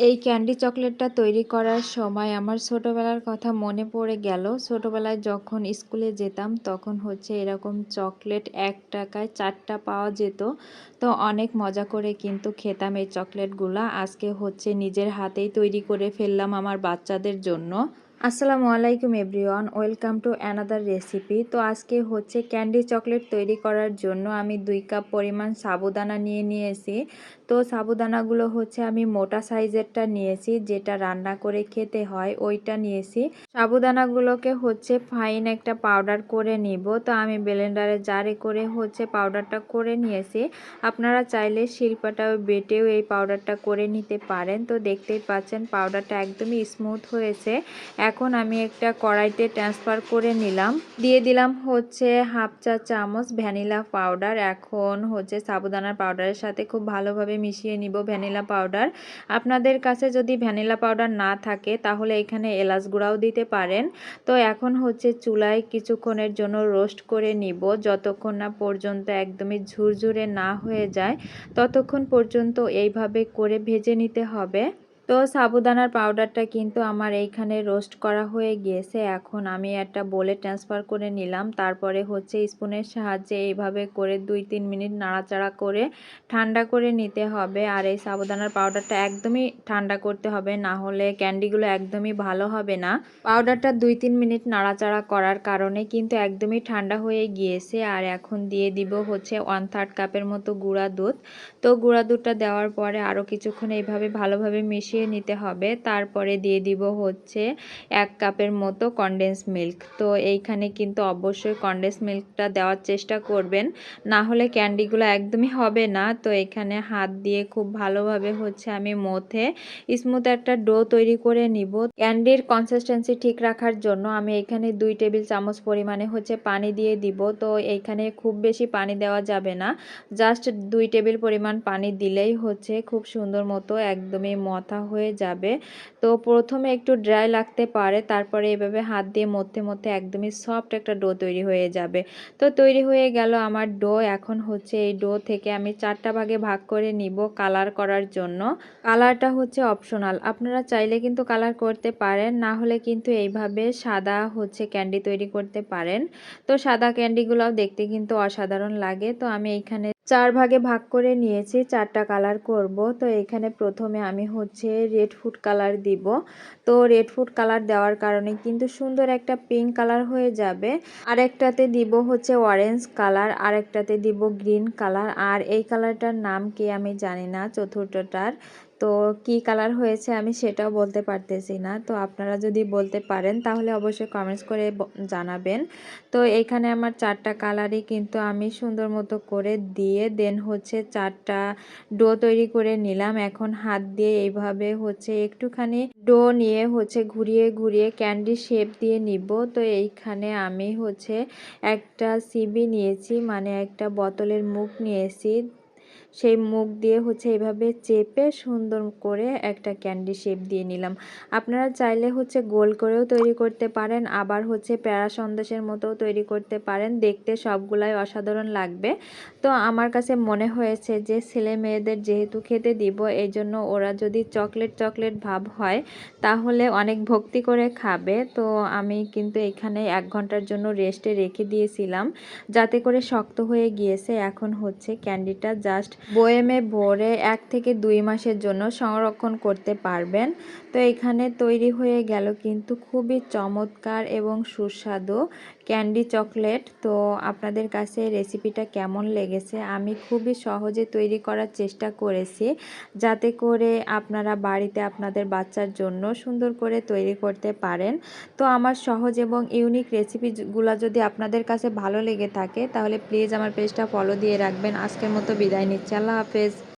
এই ক্যান্ডি চকলেটটা তৈরি করার সময় আমার ছোটোবেলার কথা মনে পড়ে গেল। ছোটোবেলায় যখন স্কুলে যেতাম, তখন হচ্ছে এরকম চকলেট এক টাকায় চারটা পাওয়া যেত। তো অনেক মজা করে কিন্তু খেতাম এই চকলেটগুলা। আজকে হচ্ছে নিজের হাতেই তৈরি করে ফেললাম আমার বাচ্চাদের জন্য। আসসালামু আলাইকুম everyone, welcome to another recipe. তো আজকে হচ্ছে ক্যান্ডি চকলেট তৈরি করার জন্য আমি দুই কাপ পরিমাণ সাবুদানা নিয়ে নিয়েছি। তো সাবুদানাগুলো হচ্ছে আমি মোটা সাইজেরটা নিয়েছি, যেটা রান্না করে খেতে হয় ওইটা নিয়েছি। সাবুদানাগুলোকে হচ্ছে ফাইন একটা পাউডার করে নিব। তো আমি ব্লেন্ডারে জারে করে হচ্ছে পাউডারটা করে নিয়েছি। আপনারা চাইলে শিল্পাটাও বেটেও এই পাউডারটা করে নিতে পারেন। তো দেখতেই পাচ্ছেন, পাউডারটা একদমই স্মুথ হয়েছে। এখন আমি একটা কড়াইতে ট্রান্সফার করে নিলাম। দিয়ে দিলাম হচ্ছে হাফ চা চামচ ভ্যানিলা পাউডার। এখন হচ্ছে সাবুদানার পাউডারের সাথে খুব ভালোভাবে মিশিয়ে নিব ভ্যানিলা পাউডার। আপনাদের কাছে যদি ভ্যানিলা পাউডার না থাকে, তাহলে এখানে এলাচ গুঁড়াও দিতে পারেন। তো এখন হচ্ছে চুলায় কিছুক্ষণের জন্য রোস্ট করে নিব। যতক্ষণ না পর্যন্ত একদমই ঝুরঝুরে না হয়ে যায়, ততক্ষণ পর্যন্ত এইভাবে করে ভেজে নিতে হবে। তো সাবুদানার পাউডারটা কিন্তু আমার এইখানে রোস্ট করা হয়ে গিয়েছে। এখন আমি একটা বলে ট্রান্সফার করে নিলাম। তারপরে হচ্ছে স্পুনের সাহায্যে এইভাবে করে দুই তিন মিনিট নাড়াচাড়া করে ঠান্ডা করে নিতে হবে। আর এই সাবুদানার পাউডারটা একদমই ঠান্ডা করতে হবে, না হলে ক্যান্ডিগুলো একদমই ভালো হবে না। পাউডারটা দুই তিন মিনিট নাড়াচাড়া করার কারণে কিন্তু একদমই ঠান্ডা হয়ে গিয়েছে। আর এখন দিয়ে দিব হচ্ছে ওয়ান থার্ড কাপের মতো গুঁড়া দুধ। তো গুঁড়া দুধটা দেওয়ার পরে আরও কিছুক্ষণ এইভাবে ভালোভাবে মিশিয়ে মিশিয়ে নিতে হবে। তারপরে দিয়ে দিব হচ্ছে এক কাপের মতো কনডেন্স মিল্ক তো এইখানে কিন্তু অবশ্যই কনডেন্স মিল্কটা দেওয়ার চেষ্টা করবেন। না হলে ক্যান্ডিগুলো একদমই হবে না। তো এখানে হাত দিয়ে খুব ভালোভাবে হচ্ছে আমি মথে স্মুথ একটা ডো তৈরি করে নিব। ক্যান্ডির কনসিস্টেন্সি ঠিক রাখার জন্য আমি এখানে দুই টেবিল চামচ পরিমাণে হচ্ছে পানি দিয়ে দিব। তো এইখানে খুব বেশি পানি দেওয়া যাবে না। জাস্ট দুই টেবিল পরিমাণ পানি দিলেই হচ্ছে খুব সুন্দর মতো একদমই মথা হয়ে যাবে। তো প্রথমে একটু ড্রাই লাগতে পারে, তারপরে এভাবে হাত দিয়ে মধ্যে মধ্যে একদমই সফট একটা ডো তৈরি হয়ে যাবে। তো তৈরি হয়ে গেল আমার ডো এখন হচ্ছে এই ডো থেকে আমি চারটা ভাগে ভাগ করে নিব কালার করার জন্য। কালারটা হচ্ছে অপশনাল আপনারা চাইলে কিন্তু কালার করতে পারেন, না হলে কিন্তু এইভাবে সাদা হচ্ছে ক্যান্ডি তৈরি করতে পারেন। তো সাদা ক্যান্ডিগুলোও দেখতে কিন্তু অসাধারণ লাগে। তো আমি এইখানে চার ভাগে ভাগ করে নিয়েছি, চারটা কালার করব। তো এখানে প্রথমে আমি হচ্ছে রেড ফুড কালার দিব। তো রেড ফুড কালার দেওয়ার কারণে কিন্তু সুন্দর একটা পিঙ্ক কালার হয়ে যাবে। আরেকটাতে দিব হচ্ছে অরেঞ্জ কালার আরেকটাতে দিব গ্রিন কালার আর এই কালারটার নাম কি আমি জানি না, চতুর্থটার। তো কি কালার হয়েছে আমি সেটাও বলতে পারতেছি না। তো আপনারা যদি বলতে পারেন তাহলে অবশ্যই কমেন্টস করে জানাবেন। তো এখানে আমার চারটা কালারই কিন্তু আমি সুন্দর মতো করে দিয়ে দেন হচ্ছে চারটা ডো তৈরি করে নিলাম। এখন হাত দিয়ে এইভাবে হচ্ছে একটুখানি ডো নিয়ে হচ্ছে ঘুরিয়ে ঘুরিয়ে ক্যান্ডি শেপ দিয়ে নিব। তো এইখানে আমি হচ্ছে একটা সিবি নিয়েছি মানে একটা বোতলের মুখ নিয়েছি। সেই মুখ দিয়ে হচ্ছে এভাবে চেপে সুন্দর করে একটা ক্যান্ডি শেপ দিয়ে নিলাম। আপনারা চাইলে হচ্ছে গোল করেও তৈরি করতে পারেন, আবার হচ্ছে প্যারা সন্দেশের মতোও তৈরি করতে পারেন। দেখতে সবগুলাই অসাধারণ লাগবে। তো আমার কাছে মনে হয়েছে যে ছেলে মেয়েদের যেহেতু খেতে দিব এই জন্য ওরা যদি চকলেট চকলেট ভাব হয়, তাহলে অনেক ভক্তি করে খাবে। তো আমি কিন্তু এখানে এক ঘণ্টার জন্য রেস্টে রেখে দিয়েছিলাম, যাতে করে শক্ত হয়ে গিয়েছে। এখন হচ্ছে ক্যান্ডিটা জাস্ট বয়েমে ভরে এক থেকে দুই মাসের জন্য সংরক্ষণ করতে পারবেন। তো এখানে তৈরি হয়ে গেল কিন্তু খুবই চমৎকার এবং সুস্বাদু ক্যান্ডি চকলেট। তো আপনাদের কাছে রেসিপিটা কেমন লেগেছে? আমি খুবই সহজে তৈরি করার চেষ্টা করেছি যাতে করে আপনারা বাড়িতে আপনাদের বাচ্চার জন্য সুন্দর করে তৈরি করতে পারেন। তো আমার সহজ এবং ইউনিক রেসিপিগুলো যদি আপনাদের কাছে ভালো লেগে থাকে তাহলে প্লিজ আমার পেজটা ফলো দিয়ে রাখবেন। আজকের মতো বিদায় নিচ্ছি। আল্লাহ হাফেজ।